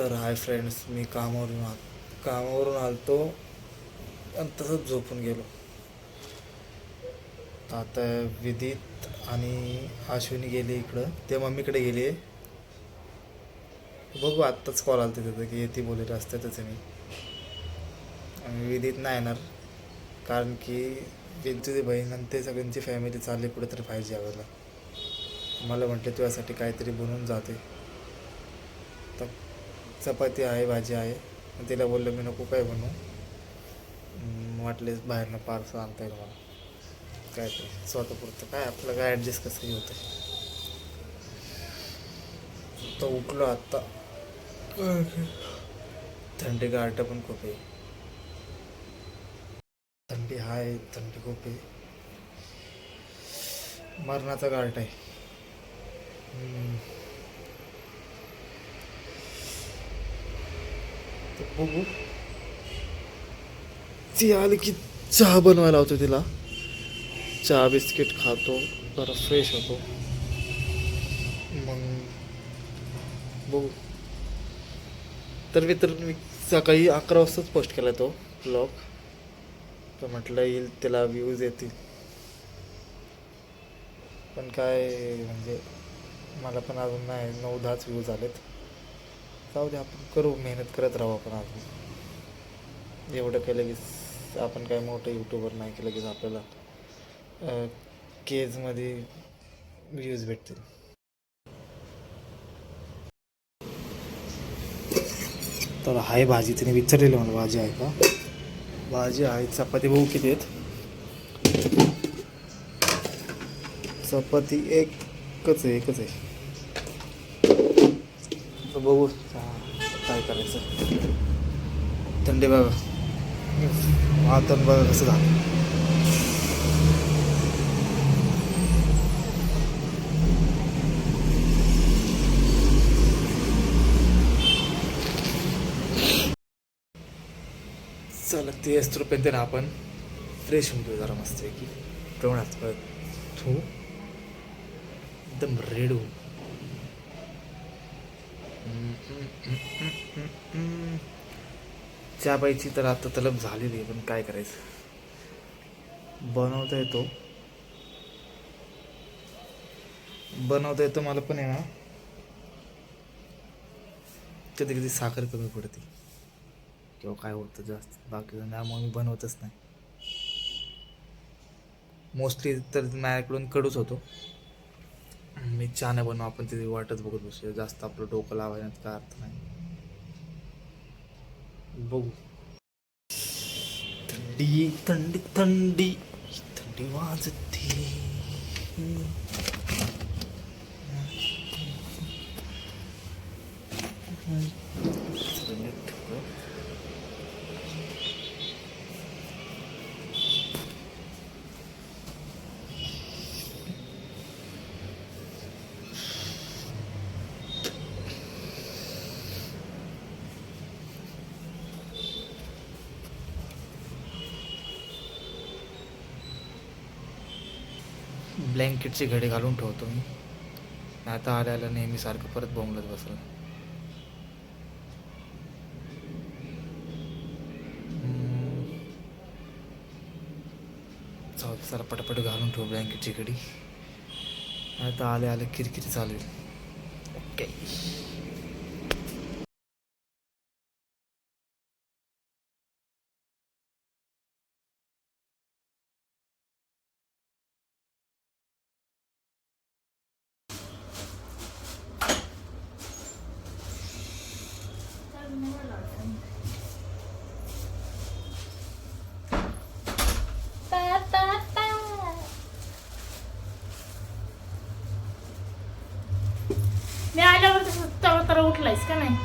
तर hi friends मी कामावरून आल कामावरून आलतो आणि तसंच झोपून गेलो. तर आता विदित आणि अश्विनी गेली इकडं. ते मम्मीकडे गेली. आहे बघू आत्ताच कॉल आला तिथं की येते बोलेलं रस्त्यातच आहे मी आणि विदित नाही येणार. कारण की त्यांची बहीण आणि ते सगळ्यांची फॅमिली चालली पुढे तरी पाहिजे यावेळेला. मला म्हटलं तुझ्यासाठी काहीतरी बनवून जाते. चपाती आहे भाजी आहे. तिला बोललं मी नको काय बनवू. हम्म, वाटले बाहेरनं पार्सल आणता येईल मला काय ते स्वतःपुरतं काय आपलं काय ॲडजस्ट कसंही होतं तर उठलो आत्ता. थंडी गारठं पण खूप आहे. थंडी आहे थंडी खूप आहे. मरणाचा गारठ आहे. तर बघू. ती आली की चहा बनवायला होतो तिला. चहा बिस्किट खातो जरा फ्रेश होतो. मग बघू. तर मी तर मी सकाळी अकरा वाजताच पोस्ट केला तो ब्लॉग तर म्हटलं येईल त्याला व्ह्यूज येतील पण काय म्हणजे मला पण अजून नाही नऊ दहाच व्ह्यूज आलेत. जाऊ दे आपण करू मेहनत करत राहू आपण अजून. एवढं काही लगेच आपण काय मोठं यूट्यूबर नाही की लगेच आपल्याला केजमध्ये व्ह्यूज भेटतील. तर आहे भाजी तिने विचारलेलं मला भाजी आहे का? भाजी आहे चपाती बघू किती आहेत. चपाती एकच आहे एकच आहे. बघू. काय करायचं? थंडी बघा वातावरण बघा कसं झालं. चला ते असतोपर्यंत ना आपण. फ्रेश होऊन घेऊ जरा मस्त आहे की प्रमाणात परत एकदम रेड होऊन. चहा पाहिजे तर आता तलब झालेली आहे पण काय करायचं? बनवता येतो बनवता येतो मला पण आहे ना. कधी कधी साखर कमी पडते. किंवा काय होतं जास्त. बाकी त्यामुळे मी बनवतच नाही. मोस्टली तर माझ्याकडून कडूच होतो. मी छान आहे बनवू आपण तिथे वाटच बघत बसूया. जास्त आपलं डोकं लावायण्यात काय अर्थ नाही. बघू. थंडी थंडी थंडी. थंडी वाजते. ब्लँकेटचे घडे घालून ठेवतो मी. आता आल्या आल्या नेहमी सारखं परत बोंबलत बसलं. हम्म. जाऊ पटापट घालून ठेवू ब्लँकेटची घडी. आता आले आले किरकिरी चालेल ओके. मी आल्यावर तवा तरा उठलायस का नाही?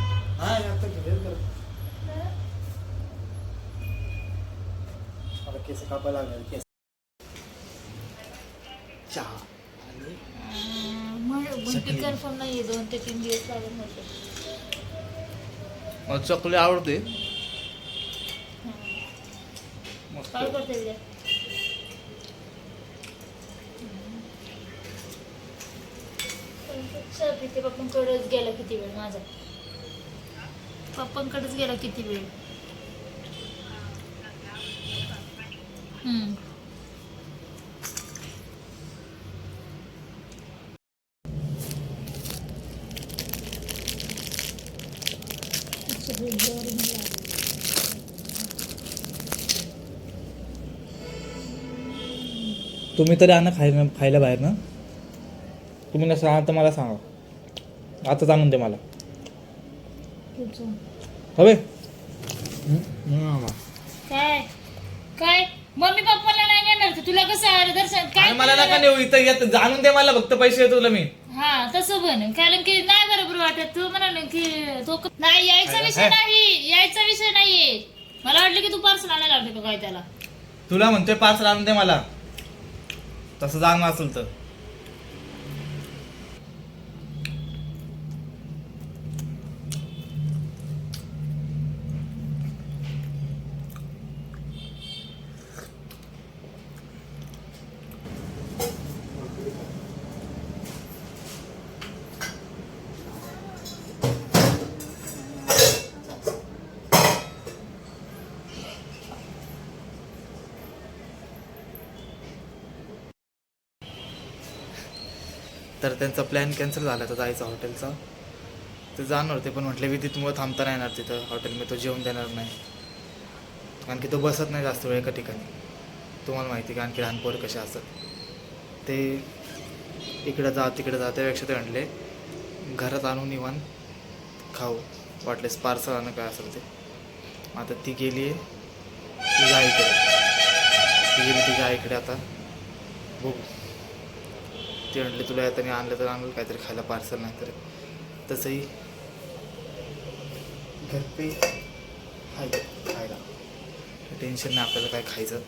मला केस कापायला लागले केस. चहा. कन्फर्म नाहीये दोन ते तीन दिवस चॉकलेट आवडते. मस्त. काय करते सर चहा पप्पांकडेच कडच गेला किती वेळ माझा? पप्पांकडेच गेला किती वेळ? तुम्ही तरी आणा खायला खायला बाहेर ना. तुम्ही नसं आणा तर मला सांगा. आता जाणून दे मला. हवे? काय? काय? मम्मी पप्पाला नाही नेणार तर तुला कसं आलं? दर्शन काय मला नका नेऊ इथं येत जाणून दे मला फक्त पैसे तुला मी. हा तसं बन कारण की नाही बरोबर वाटत. तू म्हणाल की तो नाही यायचा विषय नाही. यायचा विषय नाहीये. मला वाटलं की तू पार्सल आणायला लागते काय त्याला. तुला म्हणतोय पार्सल आणून दे मला. तसं जाणं असेल तर. तर त्यांचा प्लॅन कॅन्सल झाला होता जायचा हॉटेलचा. ते जाणार होते पण म्हटले विधीतमुळं थांबता नाही येणार तिथं. मी तो जेवण देणार नाही. कारण की तो बसत नाही जास्त वेळ एका ठिकाणी. तुम्हाला माहिती आहे, कारण की लहान पोरं कसे असतात. ते इकडं जा तिकडं जा त्यापेक्षा ते म्हटले घरात आणून इवन खाऊ. वाटलेस पार्सल आणणं काय असेल ते. आता ती गेली आहे तुझ्या आईकडे. ती गेली तुझ्या आईकडे आता. बघू. ते आणली तुला येताना आणलं तर आणलं काहीतरी खायला पार्सल नाही तर. तसंही घर पे खायला. टेन्शन नाही आपल्याला काय खायचं.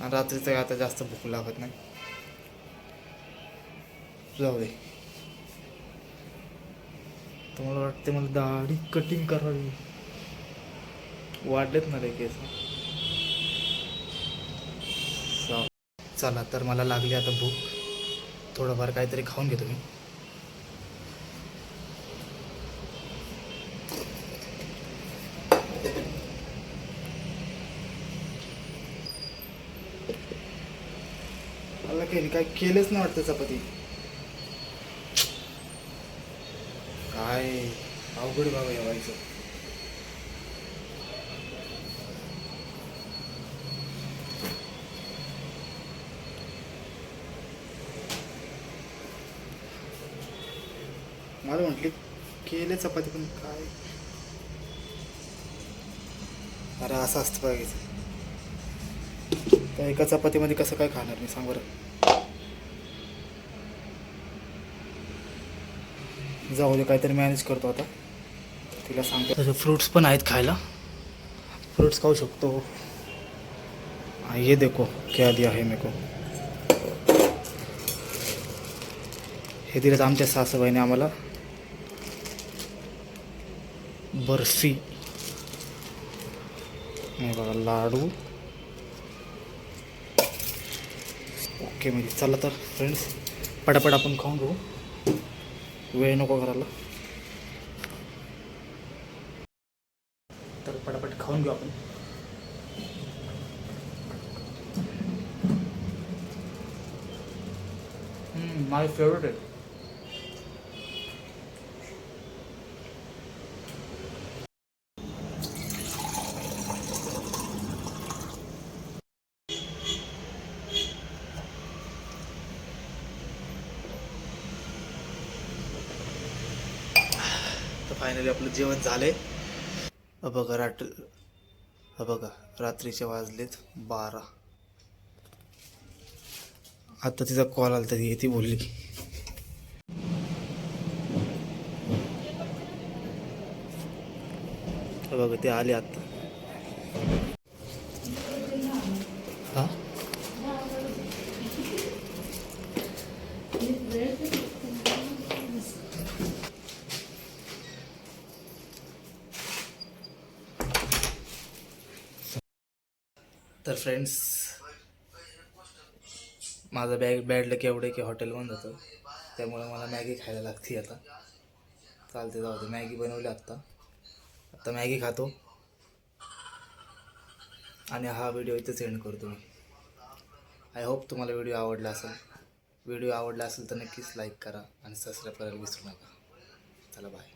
आणि रात्रीचं आता जास्त भूक लागत नाही. जाऊ दे. तुम्हाला वाटते मला दाढी कटिंग करावी. वाढलेत ना रे केस जाऊ. चला तर मला लागली आता भूक. थोडंफार काहीतरी खाऊन घेतो मी मला काही काय केलंच नाही वाटतं चपाती. काय अवघड बाबा या मला म्हटली केले चपाती पण काय? अरे असं असतं बघायचं त्या एका चपातीमध्ये कसं काय खाणार मी? सांग बरं. जाऊ दे काहीतरी मॅनेज करतो आता. तिला सांगतो. तसे फ्रूट्स पण आहेत खायला. फ्रूट्स खाऊ शकतो. हाँ, ये देखो क्या दिया है मेरे को. हे दिलं आमच्या सासूबाईने आम्हाला. बर्फी. बघा लाडू. ओके म्हणजे चला तर फ्रेंड्स पटापट आपण खाऊन घेऊ. वेळ नको करायला. तर पटापट खाऊन घेऊ आपण. माय फेवरेट आहे फायनली आपलं जेवण झालंय. बघा राट बघा रात्रीचे वाजलेत बारा. आता तिचा कॉल आला तरी ती बोलली बघा ते आले आत्ता हा? तर फ्रेंड्स माझं बॅग बॅड लक एवढं की हॉटेल बंद होतं. त्यामुळे मला मॅगी खायला लागते आता. चालते जाऊ दे. मॅगी बनवली आत्ता. आत्ता मॅगी खातो. आणि हा व्हिडिओ इथे सेंड करतो मी. आय होप तुम्हाला व्हिडिओ आवडला असेल. व्हिडिओ आवडला असेल तर नक्कीच लाईक करा आणि सबस्क्राईब करायला विसरू नका. चला बाय